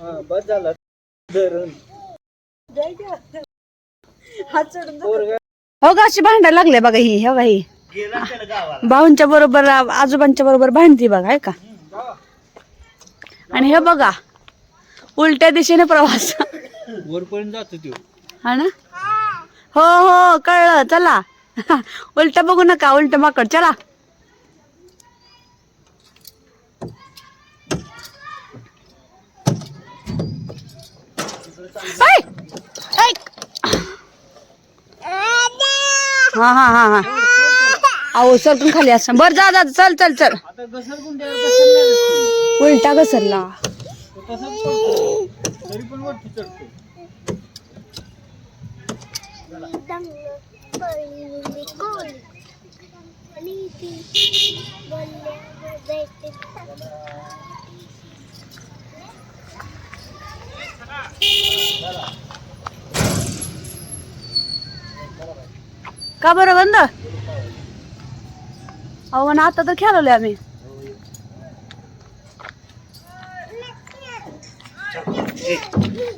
हा बस झाला. धरून. पोरगा हो का अशी भांडायला लागले बघा ही हो ही. गेला त्याला गावाला भाऊंच्या बरोबर आजोबांच्या बरोबर भांडती बघा आहे का? आणि हे बघा उलट्या दिशेने प्रवास. वरपर्यंत जातो तो. हा ना? हो हो कळलं. चला. उलट बघू नका उलट माकड. चला. हा हा हा हा. अहो सरकून खाली असं. बर जा जा चल चल चल. उलटा घसरला. तो का बरं बंद? अहो ना आता तर खेळवले आम्ही.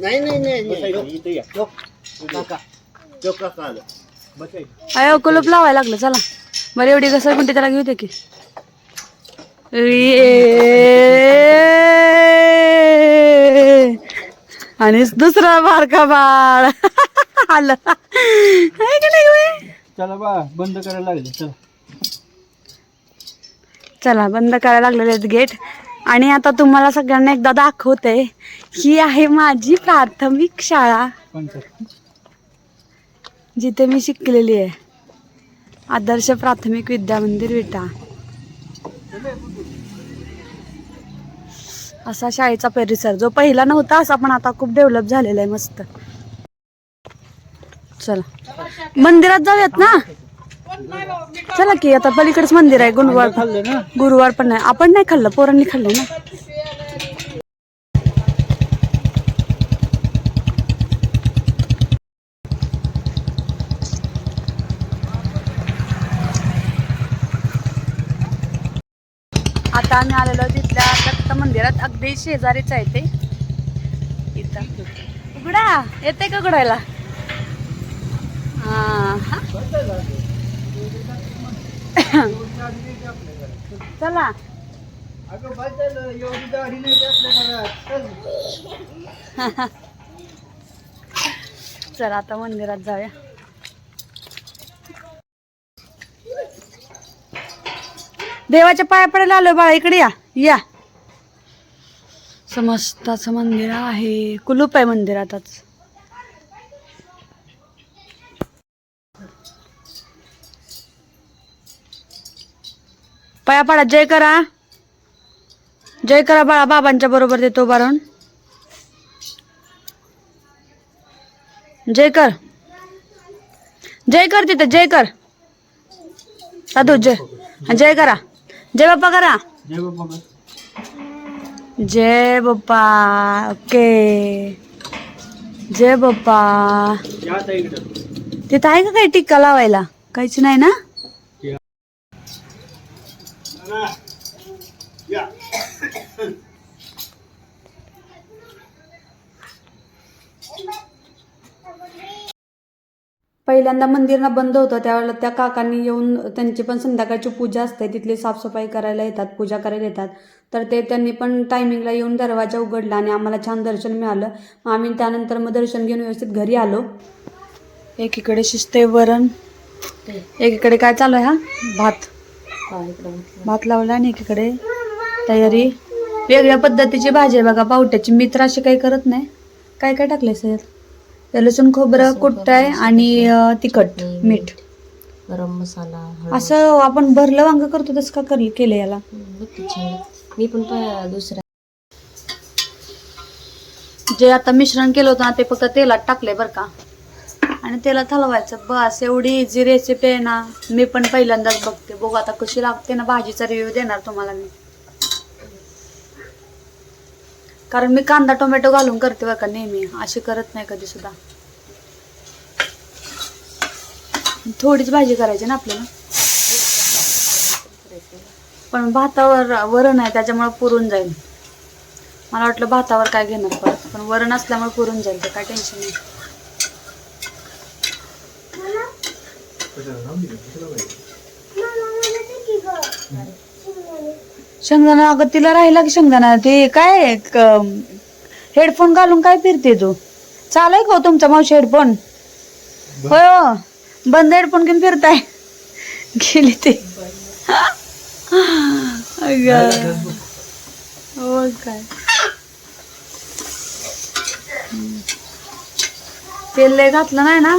नाही अयो कुलूप लावायला लागलं चला. बरं एवढी घसर कोणती त्याला घेऊ दे की. आणि दुसरा बारका बाळ. आलं. आहे का नाही गं? चला बा बंद करायला लागले चला. चला बंद करायला लागलेले आहेत गेट. आणि आता तुम्हाला सगळ्यांना एकदा दाखवते ही आहे माझी प्राथमिक शाळा. पंचायत जिथे मी शिकलेली आहे. आदर्श प्राथमिक विद्या मंदिर विटा. असा शाळेचा परिसर जो पहिला नव्हता असा पण आता खूप डेव्हलप झालेला आहे मस्त. चला. मंदिरात जाऊयात ना? चला की आता पलीकडेच मंदिर आहे गुरुवार खाल्लं गुरुवार पण नाही. आपण नाही खाल्लं पोरांनी खाल्लं ना? आता आम्ही आलेलो तिथल्या दत्त मंदिरात अगदी शेजारीच आहे ते. इथं. उघडा. येते का उघडायला? चला चल. चला आता मंदिरात जाऊया. देवाच्या पाया पडायला आलो बाळा इकडे या या. समस्ताचं मंदिर आहे कुलूप आहे मंदिरातच. पाया पडा जय करा. जय करा बाळा बाबांच्या बरोबर देतो बारण जय कर. जय कर तिथं जय कर. साधू जय. जय करा. जय बाप्पा करा. जय बस. जय बाप्पा ओके. जय बाप्पा. तिथं आहे का काही टिक्का लावायला? काहीच नाही ना. या पहिल्यांदा मंदिर ना बंद होतं त्यावेळेला त्या काकांनी येऊन त्यांची पण संध्याकाळची पूजा असते तिथली साफसफाई करायला येतात पूजा करायला येतात. तर ते त्यांनी पण टायमिंगला येऊन दरवाजा उघडला आणि आम्हाला छान दर्शन मिळालं. मग आम्ही त्यानंतर मग दर्शन घेऊन व्यवस्थित घरी आलो. एकीकडे शिजते वरण. एकीकडे काय चालू आहे हा? भात. भात लावला आणि एकीकडे तयारी. वेगळ्या पद्धतीची भाजी आहे बघा पावट्याची. मी तर अशी काही करत नाही. काय काय टाकले सर? तर लसूण खोबरं कुट्टाय आणि तिखट मीठ. गरम मसाला असं आपण भरलं वांग करतो तसं का करलं केलं याला. मी पण दुसऱ्या जे आता मिश्रण केलं होतं ना ते फक्त तेलात टाकले बरं का. आणि तेलात हलवायचं बस एवढी इझी रेसिपी आहे ना मी पण पहिल्यांदाच बघते. बघू आता कशी लागते ना भाजीचा रिव्ह्यू देणार तुम्हाला मी. कारण मी कांदा टोमॅटो घालून करते बरं का नेहमी. अशी करत नाही कधी सुद्धा. थोडीच भाजी करायची ना आपल्याला? पण भातावर वरण आहे त्याच्यामुळे पुरून जाईल. मला वाटलं भातावर काय घेणार परत पण वरण असल्यामुळे पुरून जाईल ते काय टेन्शन नाही. शेंगदाणा अगं तिला राहिला की शेंगदाणा. ते काय हेडफोन घालून काय फिरते तू? चालू आहे का हो तुमचा मावशी हेडफोन होय हो. बंद हेडफोन घेऊन फिरताय. गेली ते. हो काय. तेल लय घातलं नाही ना?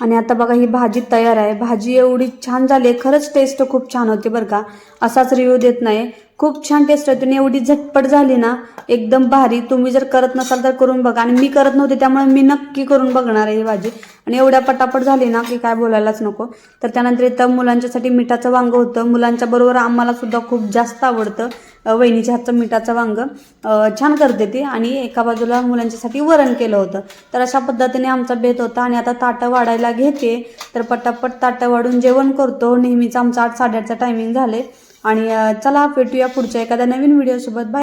आणि आता बघा ही भाजी तयार आहे. भाजी एवढी छान झाली आहे. खरंच टेस्ट खूप छान होती बरं का. असाच रिव्ह्यू देत नाही. खूप छान टेस्ट आहे तुम्ही एवढी झटपट झाली ना एकदम भारी. तुम्ही जर करत नसाल तर करून बघा. आणि मी करत नव्हते त्यामुळे मी नक्की करून बघणार आहे ही भाजी. आणि एवढ्या पटापट झाली ना की काय बोलायलाच नको. तर त्यानंतर इथं मुलांच्यासाठी मिठाचं वांगं होतं. मुलांच्या बरोबर आम्हाला सुद्धा खूप जास्त आवडतं वहिनीच्या हातचं मिठाचं वांगं. छान करते ती. आणि एका बाजूला मुलांच्यासाठी वरण केलं होतं. तर अशा पद्धतीने आमचा बेत होता आणि आता ताटं वाढायला घेते. तर पटापट ताटं वाढून जेवण करतो. नेहमीचं आमचं आठ साडेआठचं टायमिंग झाले आणि चला भेटूया पुढच्या एखाद्या नवीन व्हिडिओसोबत बाय